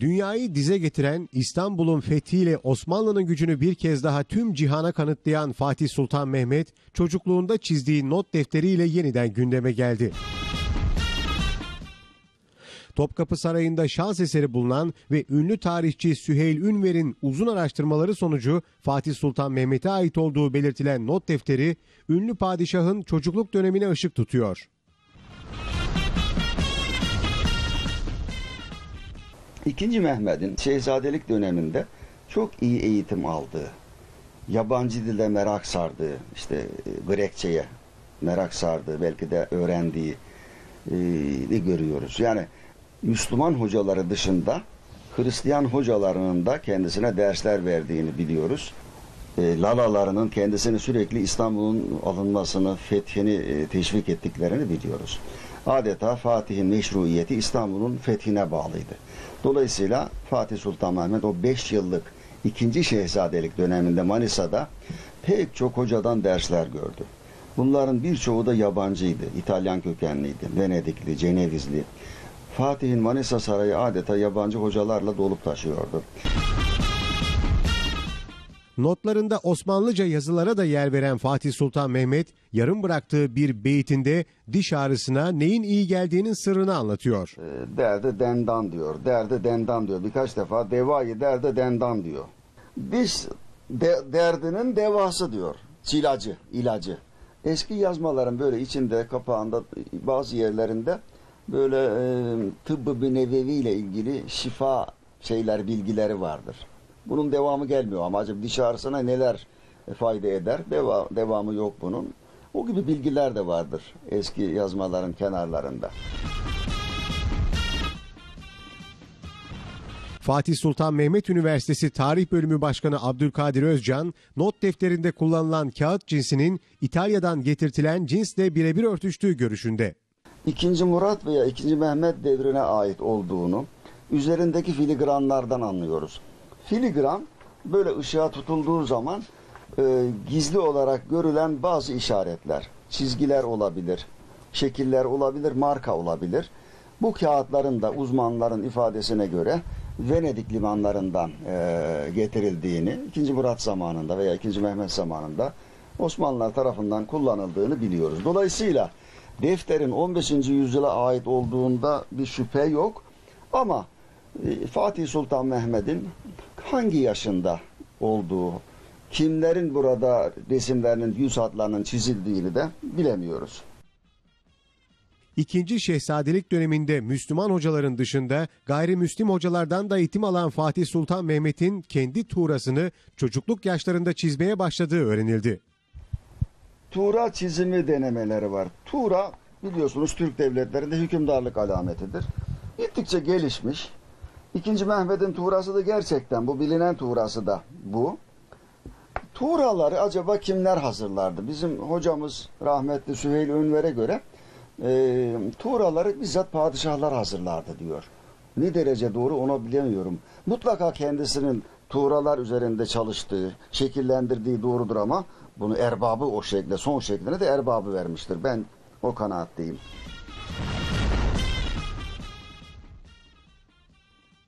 Dünyayı dize getiren İstanbul'un fethiyle Osmanlı'nın gücünü bir kez daha tüm cihana kanıtlayan Fatih Sultan Mehmet, çocukluğunda çizdiği not defteriyle yeniden gündeme geldi. Topkapı Sarayı'nda şans eseri bulunan ve ünlü tarihçi Süheyl Ünver'in uzun araştırmaları sonucu Fatih Sultan Mehmet'e ait olduğu belirtilen not defteri, ünlü padişahın çocukluk dönemine ışık tutuyor. İkinci Mehmet'in şehzadelik döneminde çok iyi eğitim aldığı, yabancı dilde merak sardığı, işte e, Grekçe'ye merak sardığı, belki de öğrendiği de görüyoruz. Yani Müslüman hocaları dışında Hristiyan hocalarının da kendisine dersler verdiğini biliyoruz. E, Lalalarının kendisini sürekli İstanbul'un alınmasını, fethini e, teşvik ettiklerini biliyoruz. Adeta Fatih'in meşruiyeti İstanbul'un fethine bağlıydı. Dolayısıyla Fatih Sultan Mehmet o 5 yıllık ikinci şehzadelik döneminde Manisa'da pek çok hocadan dersler gördü. Bunların birçoğu da yabancıydı. İtalyan kökenliydi. Venedikli, Cenevizli. Fatih'in Manisa Sarayı adeta yabancı hocalarla dolup taşıyordu. Notlarında Osmanlıca yazılara da yer veren Fatih Sultan Mehmet, yarım bıraktığı bir beytinde diş ağrısına neyin iyi geldiğinin sırrını anlatıyor. E, derde dendan diyor. Derde dendan diyor. Birkaç defa devayı derde dendan diyor. Diş de, derdinin devası diyor. Çilacı, ilacı. Eski yazmaların böyle içinde, kapağında bazı yerlerinde böyle e, tıbbı bir nevevi ile ilgili şifa şeyler, bilgileri vardır. Bunun devamı gelmiyor ama acaba diş ağrısına neler fayda eder? Deva, devamı yok bunun. O gibi bilgiler de vardır eski yazmaların kenarlarında. Fatih Sultan Mehmet Üniversitesi Tarih Bölümü Başkanı Abdülkadir Özcan, not defterinde kullanılan kağıt cinsinin İtalya'dan getirtilen cinsle birebir örtüştüğü görüşünde. İkinci Murat veya ikinci Mehmet devrine ait olduğunu üzerindeki filigranlardan anlıyoruz. Filigran böyle ışığa tutulduğu zaman e, gizli olarak görülen bazı işaretler, çizgiler olabilir, şekiller olabilir, marka olabilir. Bu kağıtların da uzmanların ifadesine göre Venedik limanlarından e, getirildiğini, 2. Murat zamanında veya 2. Mehmet zamanında Osmanlılar tarafından kullanıldığını biliyoruz. Dolayısıyla defterin 15. yüzyıla ait olduğunda bir şüphe yok. Ama e, Fatih Sultan Mehmet'in hangi yaşında olduğu, kimlerin burada resimlerinin, yüz hatlarının çizildiğini de bilemiyoruz. İkinci şehzadelik döneminde Müslüman hocaların dışında gayrimüslim hocalardan da eğitim alan Fatih Sultan Mehmet'in kendi tuğrasını çocukluk yaşlarında çizmeye başladığı öğrenildi. Tuğra çizimi denemeleri var. Tuğra biliyorsunuz Türk devletlerinde hükümdarlık alametidir. Gittikçe gelişmiş. İkinci Mehmet'in tuğrası da gerçekten bu bilinen tuğrası da bu. Tuğraları acaba kimler hazırlardı? Bizim hocamız rahmetli Süheyl Ünver'e göre e, tuğraları bizzat padişahlar hazırlardı diyor. Ne derece doğru onu bilemiyorum. Mutlaka kendisinin tuğralar üzerinde çalıştığı, şekillendirdiği doğrudur ama bunu erbabı o şekle, son şekline de erbabı vermiştir. Ben o kanaatteyim.